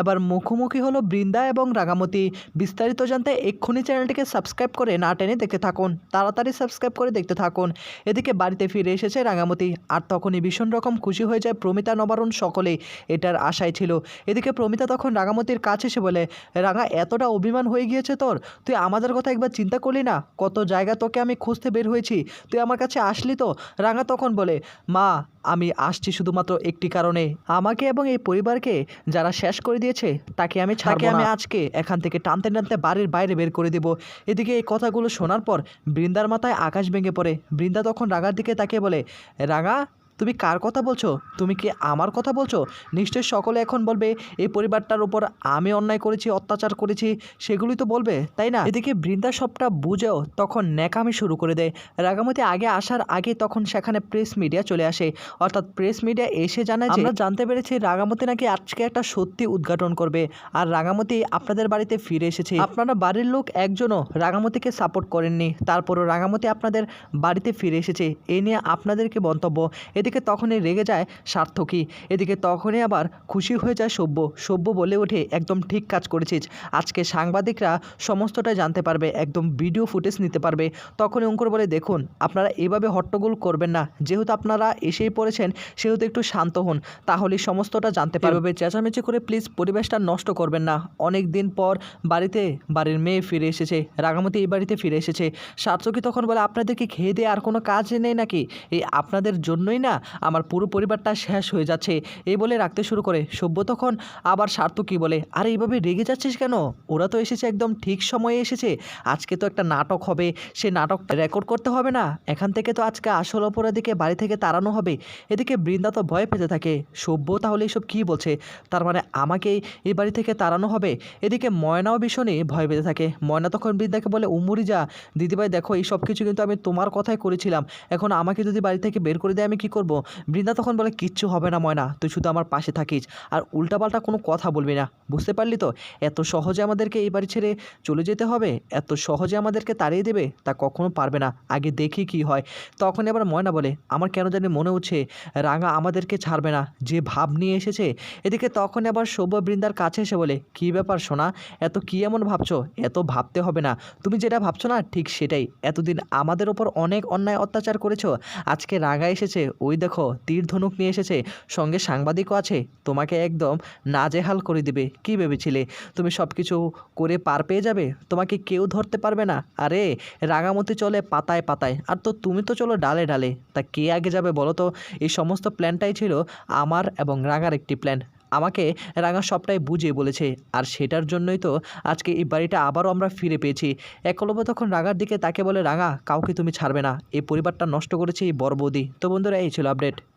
এবার মুখোমুখি হলো বৃন্দা এবং রাগামতি বিস্তারিত জানতে এক্ষুনি চ্যানেলটিকে সাবস্ক্রাইব করে না টেনে দেখতে থাকুন। তাড়াতাড়ি সাবস্ক্রাইব করে দেখতে থাকুন। এদিকে বাড়িতে ফিরে এসেছে রাঙামতি। আর তখনই ভীষণ রকম খুশি হয়ে যায় প্রমিতা নবারুণ সকলেই এটার আশায় ছিল। এদিকে প্রমিতা তখন রাঙামতির কাছে এসে বলে, রাঙা, এতটা অভিমান হয়ে গিয়েছে তোর? তুই আমাদের কথা একবার চিন্তা করলি না? কত জায়গা তোকে আমি খুঁজতে বের হয়েছি। তুই আমার কাছে আসলি তো? রাঙা তখন বলে, মা আমি আসছি শুধুমাত্র একটি কারণে। আমাকে এবং এই পরিবারকে যারা শেষ করে দিয়েছে তাকে আমি ছাড়কে আমি আজকে এখান থেকে টানতে টানতে বাড়ির বাইরে বের করে দেব। এদিকে এই কথাগুলো শোনার পর বৃন্দার মাথায় আকাশ ভেঙে পড়ে। বৃন্দা তখন রাগার দিকে তাকে বলে রাঙা তুমি কার কথা বলছো? তুমি কি আমার কথা বলছো? নিশ্চয় সকলে এখন বলবে এই পরিবারটার উপর আমি অন্যায় করেছি অত্যাচার করেছি সেগুলি তো বলবে তাই না? এদিকে বৃন্দা সবটা বুঝেও তখন ন্যাকামি শুরু করে দেয়। রাগামতি আগে আসার আগে তখন সেখানে প্রেস মিডিয়া চলে আসে। অর্থাৎ প্রেস মিডিয়া এসে জানায় যে আমরা জানতে পেরেছি রাগামতি নাকি আজকে একটা সত্যি উদ্ঘাটন করবে। আর রাগামতি আপনাদের বাড়িতে ফিরে এসেছে। আপনারা বাড়ির লোক একজনও রাগামতিকে সাপোর্ট করেননি। তারপরও রাগামতি আপনাদের বাড়িতে ফিরে এসেছে। এ নিয়ে আপনাদেরকে মন্তব্য। এদিকে তখনই রেগে যায় সার্থকী। এদিকে তখনই আবার খুশি হয়ে যায় সভ্য সভ্য বলে ওঠে, একদম ঠিক কাজ করেছিস। আজকে সাংবাদিকরা সমস্তটা জানতে পারবে, একদম ভিডিও ফুটেজ নিতে পারবে। তখনই অঙ্কুর বলে, দেখুন, আপনারা এভাবে হট্টগোল করবেন না। যেহেতু আপনারা এসেই পড়েছেন, সেহেতু একটু শান্ত হন। তাহলে সমস্তটা জানতে পারবে। চেঁচামেচি করে প্লিজ পরিবেশটা নষ্ট করবেন না। অনেক দিন পর বাড়িতে, বাড়ির মেয়ে ফিরে এসেছে। রাগামতি এই বাড়িতে ফিরে এসেছে। সার্থকী তখন বলে আপনাদেরকে খেয়ে দিয়ে আর কোনো কাজ নেই নাকি? এই আপনাদের জন্যই না আমার পুরো পরিবারটা শেষ হয়ে যাচ্ছে। এই বলে রাখতে শুরু করে সভ্য তখন আবার সার্থকী বলে, আরে এইভাবে রেগে যাচ্ছিস কেন? ওরা তো এসেছে একদম ঠিক সময়ে এসেছে। আজকে তো একটা নাটক হবে। সে নাটক রেকর্ড করতে হবে না। এখান থেকে তো আজকে আসল অপরাধীকে বাড়ি থেকে তাড়ানো হবে। এদিকে বৃন্দা তো ভয় পেতে থাকে। সভ্য তাহলে এসব কী বলছে? তার মানে আমাকেই এই বাড়ি থেকে তাড়ানো হবে? এদিকে ময়নাও ভীষণই ভয় পেতে থাকে। ময়না তখন বৃন্দাকে বলে, উমুরি যা। দিদিভাই দেখো, এই সব কিছু কিন্তু আমি তোমার কথাই করেছিলাম। এখন আমাকে যদি বাড়ি থেকে বের করে দেয়, আমি কী করব? বৃন্দা তখন বলে, কিচ্ছু হবে না ময়না, তুই শুধু আমার পাশে থাকিস, আর উল্টাপাল্টা কোনো কথা বলবি না। বুঝতে পারলি তো? এত সহজে আমাদেরকে এই বাড়ি ছেড়ে চলে যেতে হবে? এত সহজে আমাদেরকে তাড়িয়ে দেবে? তা কখনো পারবে না। আগে দেখি কি হয়। তখন এবার ময়না বলে, আমার কেন জানি মনে হচ্ছে রাঙা আমাদেরকে ছাড়বে না। যে ভাব নিয়ে এসেছে। এদিকে তখন আবার সভ্য বৃন্দার কাছে এসে বলে, কি ব্যাপার সোনা? এত কি এমন ভাবছ? এত ভাবতে হবে না। তুমি যেটা ভাবছ না, ঠিক সেটাই। এতদিন আমাদের ওপর অনেক অন্যায় অত্যাচার করেছ। আজকে রাঙা এসেছে ওই দেখো, তীর ধনুক নিয়ে এসেছে। সঙ্গে সাংবাদিকও আছে। তোমাকে একদম নাজেহাল করে দিবে। কি ভেবেছিলে? তুমি সব কিছু করে পার পেয়ে যাবে? তোমাকে কেউ ধরতে পারবে না। আরে, রাঙামতি চলে পাতায় পাতায়। আর তো তুমি তো চলো ডালে ডালে। তা কে আগে যাবে বলো তো? এই সমস্ত প্ল্যানটাই ছিল আমার এবং রাঙার একটি প্ল্যান আমাকে রাঙা সবটাই বুঝিয়ে বলেছে। আর সেটার জন্যই তো আজকে এই বাড়িটা আবারও আমরা ফিরে পেয়েছি। একলব্য তখন রাঙার দিকে তাকে বলে, রাঙা, কাউকে তুমি ছাড়বে না। এই পরিবারটা নষ্ট করেছে এই বড় বৌদি। তো বন্ধুরা, এই ছিল আপডেট।